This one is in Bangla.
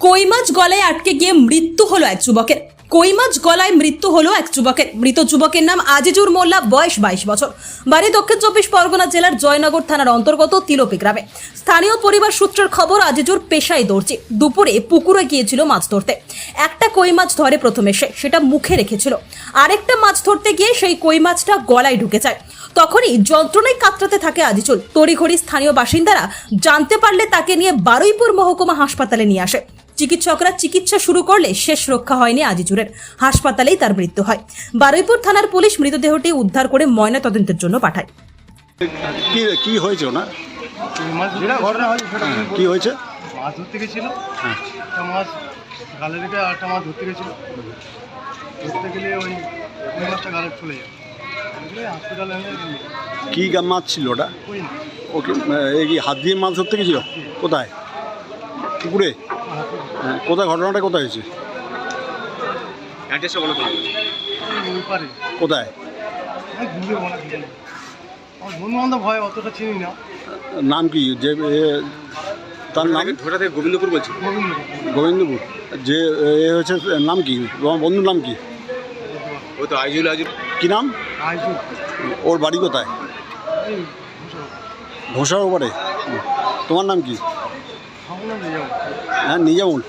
কই মাছ গলায় আটকে গিয়ে মৃত্যু হলো এক যুবকের। কই মাছ গলায় মৃত্যু হলো এক যুবকের। মৃত যুবকের নাম আজিজুর মোল্লা, বয়স বাইশ বছর। বাড়ি দক্ষিণ চব্বিশ পরগনা জেলার জয়নগর থানার অন্তর্গত তিলোপি গ্রামে। স্থানীয় পরিবার সূত্রের খবর, আজিজুর পেশায় দৌড়ছে দুপুরে পুকুরে গিয়েছিল মাছ ধরতে। একটা কই মাছ ধরে প্রথমে সে, সেটা মুখে রেখেছিল। আরেকটা মাছ ধরতে গিয়ে সেই কই মাছটা গলায় ঢুকে যায়। তখনই যন্ত্রণায় কাতরাতে থাকে আজিজুল। তড়িঘড়ি স্থানীয় বাসিন্দারা জানতে পারলে তাকে নিয়ে বারুইপুর মহকুমা হাসপাতালে নিয়ে আসে। চিকিৎসকরা চিকিৎসা শুরু করলে শেষ রক্ষা হয়নি আজিজুরের। হাসপাতালেই তার মৃত্যু হয়। বারুইপুর থানার পুলিশ মৃতদেহটি উদ্ধার করে ময়না তদন্তের জন্য পাঠায়। কি কি হয়েছে ঘটনা হয় কি হয়েছে? মাছ ধরতে গেছিল। হ্যাঁ। একটা মাছ গালে রেখে আরেকটা মাছ ধরতে গেছিল। ধরতে গেলে ওই ওই মাছটা গালে চলে যায়। হসপিটালে কি মাছ ছিল ওটা? ওকে এই হাত দিয়ে মাছ ধরতে গেছিল? কোথায়? পুকুরে? কোথায় ঘটনাটা কোথায় হয়েছে? কোথায়? বন্ধু অতটা চিনি না। নাম কি? যে তার নাম? ঢোটা থেকে গোবিন্দপুর বলছি। গোবিন্দপুর। যে এ হচ্ছে নাম কি? তোমার বন্ধুর নাম কি? ওই তো আইজুল আইজুল কি নাম? ওর বাড়ি কোথায়? ঘোষার ওপরে তোমার নাম কি? নিজে বোন